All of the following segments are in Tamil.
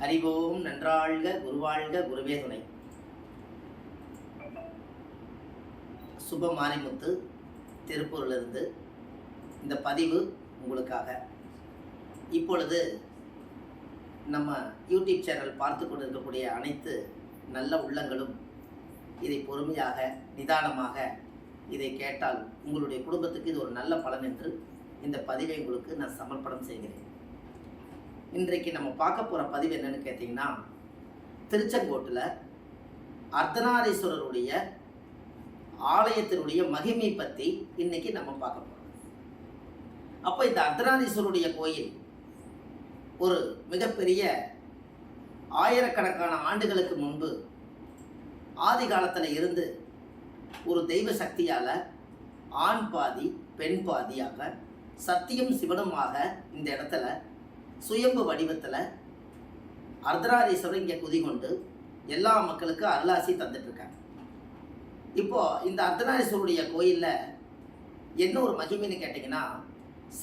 ஹரிவோம் நன்றாழ்க குருவாழ்க குருவே துணை. சுப மாரிமுத்து திருப்பூரிலிருந்து இந்த பதிவு உங்களுக்காக. இப்பொழுது நம்ம யூடியூப் சேனல் பார்த்து கொண்டு இருக்கக்கூடிய அனைத்து நல்ல உள்ளங்களும் இதை பொறுமையாக நிதானமாக இதை கேட்டால் உங்களுடைய குடும்பத்துக்கு இது ஒரு நல்ல பலன் என்று இந்த பதிவை உங்களுக்கு நான் சமர்ப்பணம் செய்கிறேன். இன்றைக்கு நம்ம பார்க்க போகிற பதிவு என்னன்னு கேட்டிங்கன்னா திருச்செங்கோட்டில் அர்த்தநாரீஸ்வரருடைய ஆலயத்தினுடைய மகிமை பற்றி இன்னைக்கு நம்ம பார்க்க போகிறோம் அப்போ இந்த அர்த்தநாரீஸ்வரருடைய கோயில் ஒரு மிகப்பெரிய ஆயிரக்கணக்கான ஆண்டுகளுக்கு முன்பு ஆதி காலத்தில் இருந்து ஒரு தெய்வ சக்தியால் ஆண் பாதி பெண் பாதியாக சத்தியம் சிவனுமாக இந்த இடத்துல சுயம்பு வடிவத்தில் அர்த்தநாரீஸ்வரர் இங்கே குதிகொண்டு எல்லா மக்களுக்கும் அருளாசி தந்துட்டு இருக்காங்க இந்த அர்த்தநாரீஸ்வருடைய கோயிலில் என்ன ஒரு மகிமைன்னு கேட்டிங்கன்னா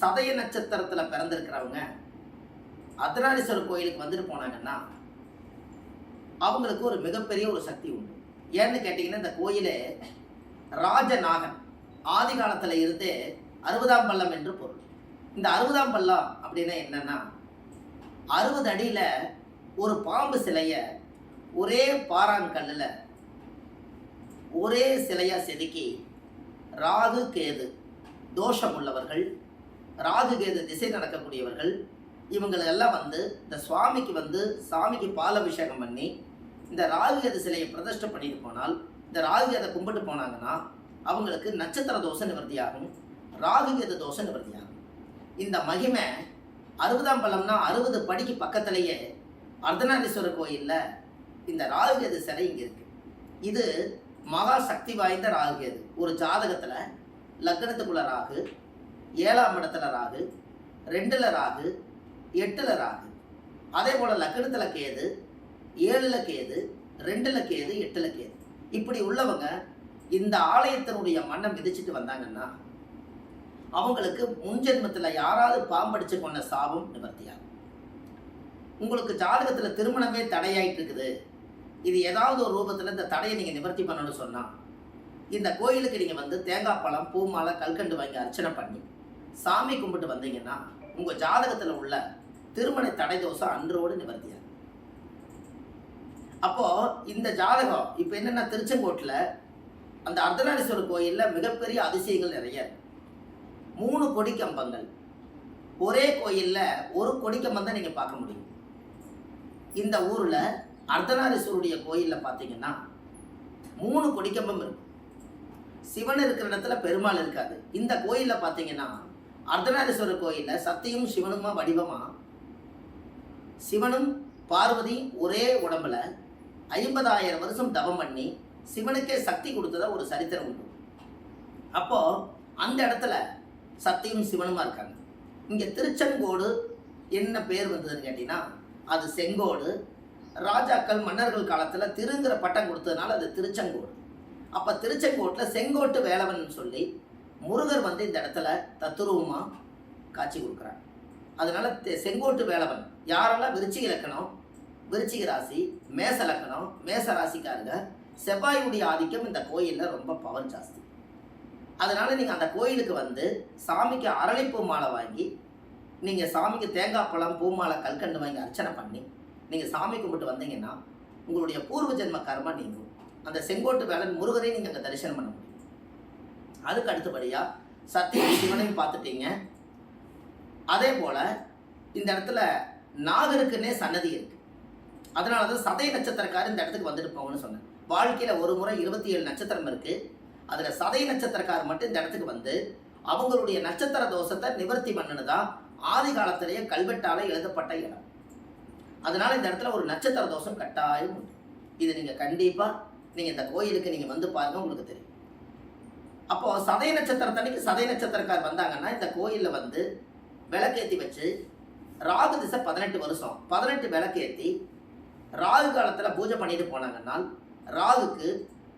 சதய நட்சத்திரத்தில் பிறந்திருக்கிறவங்க அர்த்தநாரீஸ்வரர் கோயிலுக்கு வந்துட்டு போனாங்கன்னா அவங்களுக்கு ஒரு மிகப்பெரிய ஒரு சக்தி உண்டு. ஏன்னு கேட்டிங்கன்னா இந்த கோயிலே ராஜநாகன் ஆதி காலத்தில் இருந்தே அறுபதாம் பள்ளம் என்று பொருள். இந்த அறுபதாம் பள்ளம் அப்படின்னா என்னென்னா அறுபது அடியில் ஒரு பாம்பு சிலையை ஒரே பாறாங்கல்லில் ஒரே சிலையாக செதுக்கி ராகு கேது தோஷம் உள்ளவர்கள் ராகு கேது திசை நடக்கக்கூடியவர்கள் இவங்களெல்லாம் வந்து இந்த சுவாமிக்கு வந்து சாமிக்கு பால் அபிஷேகம் பண்ணி இந்த ராகுகேது சிலையை பிரதிஷ்டை பண்ணிட்டு போனால் இந்த ராகுகேதை கும்பிட்டு போனாங்கன்னா அவங்களுக்கு நட்சத்திர தோஷம் நிவர்த்தியாகும் ராகுகேது தோஷம் நிவர்த்தியாகும். இந்த மகிமை அறுபதாம் பள்ளம்னா அறுபது படிக்கு பக்கத்திலேயே அர்த்தநாரீஸ்வரர் கோயிலில் இந்த ராகுகேது சிலை இங்கே இருக்குது இது மகா சக்தி வாய்ந்த ராகுகேது. ஒரு ஜாதகத்தில் லக்னத்துக்குள்ள ராகு ஏழாம் இடத்துல ராகு ரெண்டில் ராகு எட்டில் ராகு. அதே போல் லக்னத்தில் கேது ஏழில் கேது ரெண்டில் கேது எட்டில் கேது. இப்படி உள்ளவங்க இந்த ஆலயத்தினுடைய மண்ணை மிதிச்சிட்டு வந்தாங்கன்னா அவங்களுக்கு முன்ஜென்மத்தில் யாராவது பாம்படிச்சு கொண்ட சாபம் நிவர்த்தியாகும். உங்களுக்கு ஜாதகத்தில் திருமணமே தடையாயிட்டு இருக்குது இது ஏதாவது ஒரு ரூபத்தில் இந்த தடையை நீங்கள் நிவர்த்தி பண்ணணும்னு சொன்னால் இந்த கோயிலுக்கு நீங்கள் வந்து தேங்காய் பழம் பூ மாலை கல்கண்டு வாங்கி அர்ச்சனை பண்ணி சாமி கும்பிட்டு வந்தீங்கன்னா உங்கள் ஜாதகத்தில் உள்ள திருமண தடை தோசை அன்றோடு நிவர்த்தியாகும். அப்போது இந்த ஜாதகம் இப்போ என்னென்னா திருச்செங்கோட்டில் அந்த அர்த்தநாரீஸ்வரர் கோயிலில் மிகப்பெரிய அதிசயங்கள் நிறைய இருக்கு. மூணு கொடி கம்பங்கள். ஒரே கோயிலில் ஒரு கொடி கம்பம் தான் நீங்கள் பார்க்க முடியும். இந்த ஊரில் அர்த்தநாரீஸ்வருடைய கோயிலில் பார்த்தீங்கன்னா மூணு கொடிக்கம்பம் இருக்கும். சிவன் இருக்கிற இடத்துல பெருமாள் இருக்காது. இந்த கோயிலில் பார்த்தீங்கன்னா அர்த்தநாரீஸ்வரர் கோயிலில் சத்தியும் சிவனுமா வடிவமா? சிவனும் பார்வதி ஒரே உடம்புல ஐம்பதாயிரம் வருஷம் தவம் பண்ணி சிவனுக்கே சக்தி கொடுத்ததா ஒரு சரித்திரம் உண்டு. அப்போது அந்த இடத்துல சத்தியும் சிவனுமா இருக்காங்க. இங்க திருச்செங்கோடு என்ன பேர் வந்ததுன்னு கேட்டீங்கன்னா அது செங்கோடு. ராஜாக்கள் மன்னர்கள் காலத்துல திருங்கிற பட்டம் கொடுத்ததுனால அது திருச்செங்கோடு. அப்ப திருச்செங்கோட்டில் செங்கோட்டு வேலவன் சொல்லி முருகர் வந்து இந்த இடத்துல தத்துருவமா காட்சி கொடுக்குறாங்க அதனால தெ- செங்கோட்டு வேலவன் யாரெல்லாம் விருச்சிக இலக்கணம் விருச்சிக ராசி மேச லக்கணம் மேச ராசிக்காரங்க செவ்வாயுடைய ஆதிக்கம் இந்த கோயிலில் ரொம்ப பவர் ஜாஸ்தி. அதனால நீங்கள் அந்த கோயிலுக்கு வந்து சாமிக்கு அரளிப்பூ மாலை வாங்கி நீங்கள் சாமிக்கு தேங்காய் பழம் பூமாலை கல்கண்டு வாங்கி அர்ச்சனை பண்ணி நீங்கள் சாமி கும்பிட்டு வந்தீங்கன்னா உங்களுடைய பூர்வ ஜென்ம கர்மா நீங்கும். அந்த செங்கோட்டு வேலன் முருகரையும் நீங்கள் அங்கே தரிசனம் பண்ண முடியும். அதுக்கு அடுத்தபடியாக சத்திய சிவனையும் பார்த்துட்டீங்க. அதே போல் இந்த இடத்துல நாகருக்குன்னே சன்னதி இருக்கு. அதனால தான் சதய நட்சத்திரக்காரர் இந்த இடத்துக்கு வந்துட்டு போங்கன்னு சொன்னேன். வாழ்க்கையில் ஒரு முறை இருபத்தி ஏழு நட்சத்திரம் இருக்கு. அதில் சதய நட்சத்திரக்காரர் மட்டும் இந்த இடத்துக்கு வந்து அவங்களுடைய நட்சத்திர தோஷத்தை நிவர்த்தி பண்ணுனதா ஆதி காலத்திலேயே கல்வெட்டால எழுதப்பட்ட இடம். அதனால இந்த இடத்துல ஒரு நட்சத்திர தோஷம் கட்டாயம் உண்டு. இது நீங்கள் கண்டிப்பாக நீங்கள் இந்த கோயிலுக்கு நீங்கள் வந்து பாருங்க உங்களுக்கு தெரியும். அப்போ சதய நட்சத்திரத்தன்னைக்கு சதய நட்சத்திரக்கார் வந்தாங்கன்னா இந்த கோயிலில் வந்து விளக்கேற்றி வச்சு ராகு திசை பதினெட்டு வருஷம் பதினெட்டு விளக்கேற்றி ராகு காலத்தில் பூஜை பண்ணிட்டு போனாங்கன்னா ராகுக்கு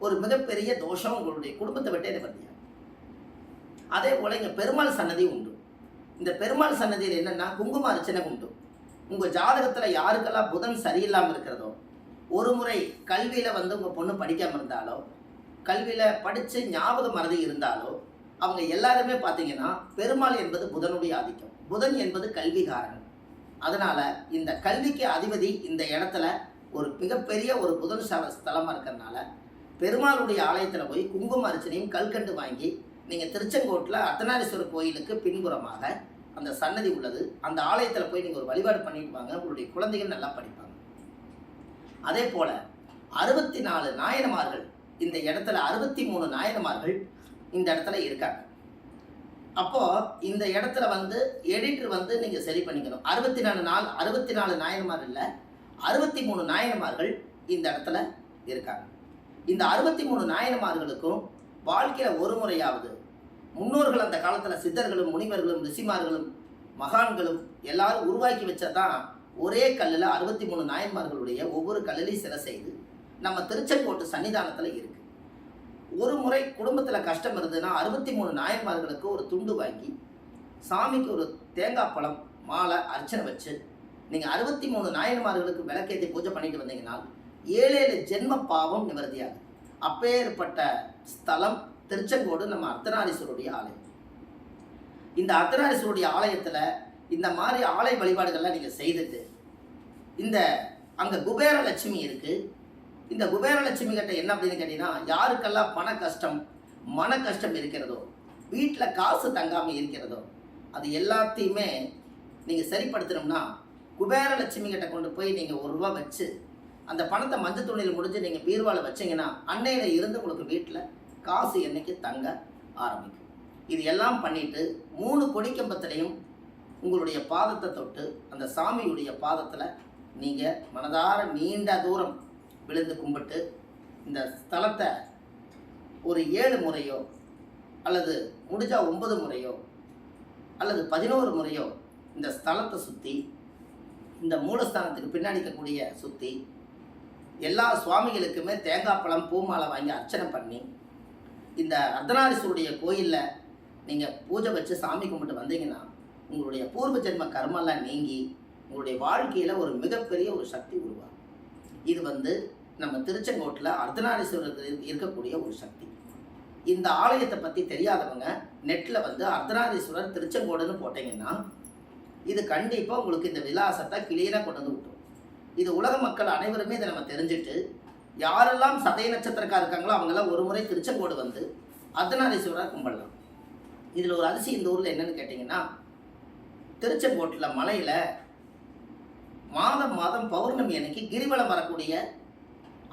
ஒரு மிகப்பெரிய தோஷம் உங்களுடைய குடும்பத்தை விட்டே பற்றியா அதே போல் இங்கே பெருமாள் சன்னதி உண்டு. இந்த பெருமாள் சன்னதியில் என்னென்னா குங்கும அர்ச்சனை உண்டு. உங்கள் ஜாதகத்தில் யாருக்கெல்லாம் புதன் சரியில்லாமல் இருக்கிறதோ ஒரு முறை கல்வியில் வந்து உங்கள் பொண்ணு படிக்காமல் இருந்தாலோ கல்வியில் படித்து ஞாபகம் மறதி இருந்தாலோ அவங்க எல்லாருமே பார்த்தீங்கன்னா பெருமாள் என்பது புதனுடைய ஆதிக்கம். புதன் என்பது கல்விகாரன் அதனால் இந்த கல்விக்கு அதிபதி இந்த இடத்துல ஒரு மிகப்பெரிய ஒரு புதன் ஸ்தலமாக இருக்கிறதுனால பெருமாளுடைய ஆலயத்தில் போய் குங்கும அர்ச்சனையும் கல்கண்டு வாங்கி நீங்கள் திருச்செங்கோட்டில் அர்த்தநாரீஸ்வரர் கோயிலுக்கு பின்புறமாக அந்த சன்னதி உள்ளது. அந்த ஆலயத்தில் போய் நீங்கள் ஒரு வழிபாடு பண்ணிட்டு வாங்க. உங்களுடைய குழந்தைகள் நல்லா படிப்பாங்க. அதே போல் அறுபத்தி நாலு நாயனமார்கள் இந்த இடத்துல அறுபத்தி மூணு நாயனமார்கள் இந்த இடத்துல இருக்காங்க. அப்போது இந்த இடத்துல வந்து எடிட்டர் வந்து நீங்கள் சரி பண்ணிக்கணும். அறுபத்தி நாலு நாள் அறுபத்தி நாலு நாயனமார் இல்லை அறுபத்தி மூணு நாயனமார்கள் இந்த இடத்துல இருக்காங்க. இந்த அறுபத்தி மூணு நாயனமார்களுக்கும் வாழ்க்கையில் ஒரு முறையாவது முன்னோர்கள் அந்த காலத்தில் சித்தர்களும் முனிவர்களும் ரிஷிமார்களும் மகான்களும் எல்லாரும் உருவாக்கி வச்சதான் ஒரே கல்லில் அறுபத்தி மூணு நாயன்மார்களுடைய ஒவ்வொரு கல்லிலையும் சிலை செய்து நம்ம திருச்செங்கோட்டு சன்னிதானத்தில் இருக்கு. ஒரு முறை குடும்பத்தில் கஷ்டம் இருந்ததுன்னா அறுபத்தி மூணு நாயன்மார்களுக்கு ஒரு துண்டு வாங்கி சாமிக்கு ஒரு தேங்காய் பழம் மாலை அர்ச்சனை வச்சு நீங்கள் அறுபத்தி மூணு நாயன்மார்களுக்கு விளக்கேற்றி பூஜை பண்ணிட்டு வந்தீங்கன்னா ஏழு ஏழு ஜென்ம பாவம் நிவர்த்தியாகும். அப்பேற்பட்ட ஸ்தலம் திருச்செங்கோடு நம்ம அர்த்தநாரீஸ்வருடைய ஆலயம். இந்த அர்த்தநாரீஸ்வருடைய ஆலயத்தில் இந்த மாதிரி ஆலய வழிபாடுகள்லாம் நீங்கள் செய்துட்டு இந்த அங்கே குபேர லட்சுமி இருக்குது இந்த குபேரலட்சுமி கிட்ட என்ன அப்படின்னு கேட்டிங்கன்னா யாருக்கெல்லாம் பண கஷ்டம் மன கஷ்டம் இருக்கிறதோ வீட்டில் காசு தங்காமல் இருக்கிறதோ அது எல்லாத்தையுமே நீங்கள் சரிப்படுத்தணும்னா குபேரலட்சுமி கிட்ட கொண்டு போய் நீங்கள் ஒரு ரூபா வச்சு அந்த பணத்தை மஞ்சள் துணியில் முடிஞ்சு நீங்கள் பீர்வாவில் வச்சீங்கன்னா அன்னையில் இருந்து உங்களுக்கு வீட்டில் காசு என்றைக்கு தங்க ஆரம்பிக்கும். இது எல்லாம் பண்ணிவிட்டு மூணு கொடிக்கம்பத்திலையும் உங்களுடைய பாதத்தை தொட்டு அந்த சாமியுடைய பாதத்தில் நீங்கள் மனதார நீண்ட தூரம் விழுந்து கும்பிட்டு இந்த ஸ்தலத்தை ஒரு ஏழு முறையோ அல்லது முடிஞ்சால் ஒன்பது முறையோ அல்லது பதினோரு முறையோ இந்த ஸ்தலத்தை சுற்றி இந்த மூலஸ்தானத்துக்கு பின்னாடி இருக்கக்கூடிய சுற்றி எல்லா சுவாமிகளுக்குமே தேங்காய் பழம் பூமாலை வாங்கி அர்ச்சனை பண்ணி இந்த அர்த்தநாரீஸ்வருடைய கோயிலில் நீங்கள் பூஜை வச்சு சாமி கும்பிட்டு வந்தீங்கன்னா உங்களுடைய பூர்வ ஜென்ம கர்மெல்லாம் நீங்கி உங்களுடைய வாழ்க்கையில் ஒரு மிகப்பெரிய ஒரு சக்தி உருவாகும். இது வந்து நம்ம திருச்செங்கோட்டில் அர்த்தநாரீஸ்வரர் இருக்கக்கூடிய ஒரு சக்தி. இந்த ஆலயத்தை பற்றி தெரியாதவங்க நெட்டில் வந்து அர்த்தநாரீஸ்வரர் திருச்செங்கோடுன்னு போட்டிங்கன்னா இது கண்டிப்பாக உங்களுக்கு இந்த விலாசத்தை கிளியராக கொண்டு வந்து விட்டுரும். இது உலக மக்கள் அனைவருமே இதை நம்ம தெரிஞ்சுட்டு யாரெல்லாம் சதய நட்சத்திரக்கா இருக்காங்களோ அவங்கெல்லாம் ஒரு முறை திருச்செங்கோடு வந்து அர்த்தநாரீஸ்வரர் கும்பிடலாம். இதில் ஒரு அரிசி இந்த ஊரில் என்னன்னு கேட்டிங்கன்னா திருச்செங்கோட்டில் மலையில் மாதம் மாதம் பௌர்ணமி அன்னைக்கு கிரிவலம் வரக்கூடிய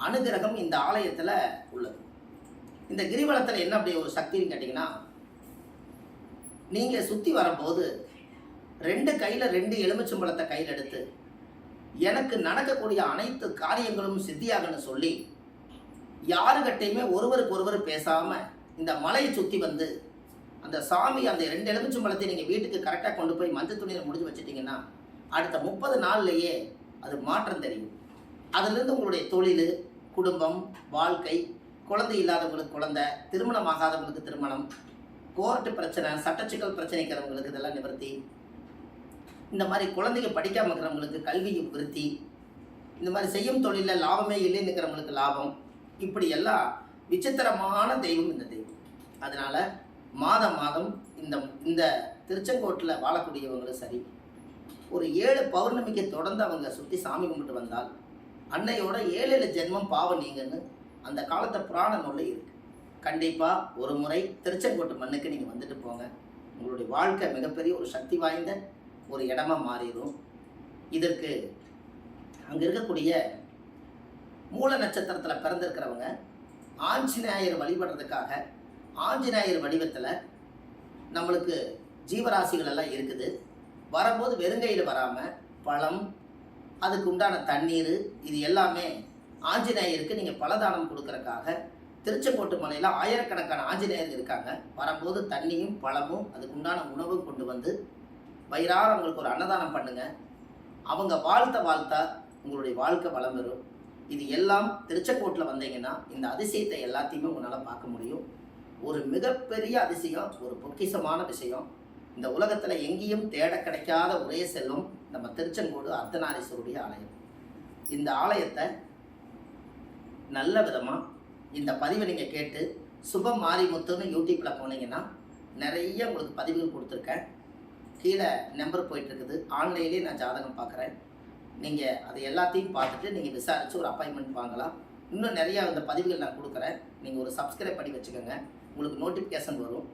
அனுகிரகம் இந்த ஆலயத்தில் உள்ளது. இந்த கிரிவலத்தில் என்ன அப்படி ஒரு சக்தின்னு கேட்டிங்கன்னா நீங்கள் சுற்றி வரும்போது ரெண்டு கையில் ரெண்டு எலுமிச்சம்பழத்தை கையில் எடுத்து எனக்கு நடக்கக்கூடிய அனைத்து காரியங்களும் சித்தியாகன்னு சொல்லி யாருக்கிட்டையுமே ஒருவருக்கு ஒருவர் பேசாமல் இந்த மலையை சுற்றி வந்து அந்த சாமி அந்த ரெண்டு எலுமிச்சம்பழத்தை நீங்கள் வீட்டுக்கு கரெக்டாக கொண்டு போய் மஞ்சள் துணியில் முடிஞ்சு வச்சிட்டிங்கன்னா அடுத்த முப்பது நாள்லையே அது மாற்றம் தெரியும். அதுலேருந்து உங்களுடைய தொழில் குடும்பம் வாழ்க்கை குழந்தை இல்லாதவங்களுக்கு குழந்தை திருமணம் ஆகாதவங்களுக்கு திருமணம் கோர்ட்டு பிரச்சனை சட்டச்சிக்கல் பிரச்சனைக்கிறவங்களுக்கு இதெல்லாம் நிவர்த்தி. இந்த மாதிரி குழந்தைங்க படிக்காம இருக்கிறவங்களுக்கு கல்வியை விருத்தி இந்த மாதிரி செய்யும் தொழிலில் லாபமே இல்லைன்னு இருக்கிறவங்களுக்கு லாபம் இப்படி எல்லாம் விசித்திரமான தெய்வம் இந்த தெய்வம். அதனால மாதம் மாதம் இந்த இந்த திருச்செங்கோட்டில் வாழக்கூடியவங்களும் சரி ஒரு ஏழு பௌர்ணமிக்கு தொடர்ந்து அவங்க சுற்றி சாமி கும்பிட்டு வந்தால் அன்னையோட ஏழு ஏழு ஜென்மம் பாவம் நீங்கன்னு அந்த காலத்தை புராண நூலில் இருக்கு. கண்டிப்பாக ஒரு முறை திருச்செங்கோட்டு மண்ணுக்கு நீங்கள் வந்துட்டு போங்க. உங்களுடைய வாழ்க்கை மிகப்பெரிய ஒரு சக்தி வாய்ந்த ஒரு இடமா மாறிடும். இதற்கு அங்கே இருக்கக்கூடிய மூல நட்சத்திரத்தில் பிறந்திருக்கிறவங்க ஆஞ்சநேயர் வழிபடுறதுக்காக ஆஞ்சநேயர் வடிவத்தில் நம்மளுக்கு ஜீவராசிகள் எல்லாம் இருக்குது. வரும்போது வெறுங்கையில் வராமல் பழம் அதுக்கு உண்டான தண்ணீர் இது எல்லாமே ஆஞ்சநேயருக்கு நீங்கள் பலதானம் கொடுக்கறக்காக திருச்செங்கோட்டு மலையில் ஆயிரக்கணக்கான ஆஞ்சநேயர் இருக்காங்க. வரும்போது தண்ணியும் பழமும் அதுக்கு உண்டான உணவும் கொண்டு வந்து வயிறார அவங்களுக்கு ஒரு அன்னதானம் பண்ணுங்க. அவங்க வாழ்த்த வாழ்த்தா உங்களுடைய வாழ்க்கை வளம் பெறும். இது எல்லாம் திருச்செங்கோட்டில் வந்தீங்கன்னா இந்த அதிசயத்தை எல்லாத்தையுமே உங்களால் பார்க்க முடியும். ஒரு மிகப்பெரிய அதிசயம் ஒரு பொக்கிஷமான விஷயம். இந்த உலகத்தில் எங்கேயும் தேட கிடைக்காத ஒரே செல்வம் நம்ம திருச்செங்கோடு அர்த்தநாரீஸ்வருடைய ஆலயம். இந்த ஆலயத்தை நல்ல விதமாக இந்த பதிவை நீங்கள் கேட்டு சுபம் மாரிமுத்துன்னு யூடியூப்பில் போனீங்கன்னா நிறைய உங்களுக்கு பதிவுகள் கொடுத்துருக்கேன். கீழே நம்பர் போயிட்டுருக்குது. ஆன்லைன்லேயே நான் ஜாதகம் பார்க்குறேன். நீங்கள் அது எல்லாத்தையும் பார்த்துட்டு நீங்கள் விசாரித்து ஒரு அப்பாயின்மெண்ட் வாங்கலாம். இன்னும் நிறையா இந்த பதிவுகள் நான் கொடுக்குறேன். நீங்கள் ஒரு சப்ஸ்கிரைப் பண்ணி வச்சுக்கோங்க. உங்களுக்கு நோட்டிஃபிகேஷன் வரும்.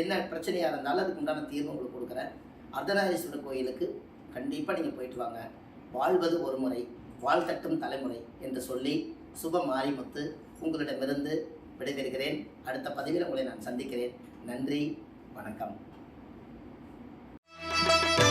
என்ன பிரச்சனையாக இருந்தாலும் அதுக்கு உண்டான தீர்வு உங்களுக்கு கொடுக்குறேன். அர்த்தநாரீஸ்வரர் கோயிலுக்கு கண்டிப்பாக நீங்கள் போயிட்டு வாங்க. வாழ்வது ஒரு முறை வாழ்த்தட்டும் தலைமுறை என்று சொல்லி சுப மாரிமுத்து உங்களிடமிருந்து விடைபெறுகிறேன். அடுத்த பதிவில் உங்களை நான் சந்திக்கிறேன். நன்றி வணக்கம். Thank you.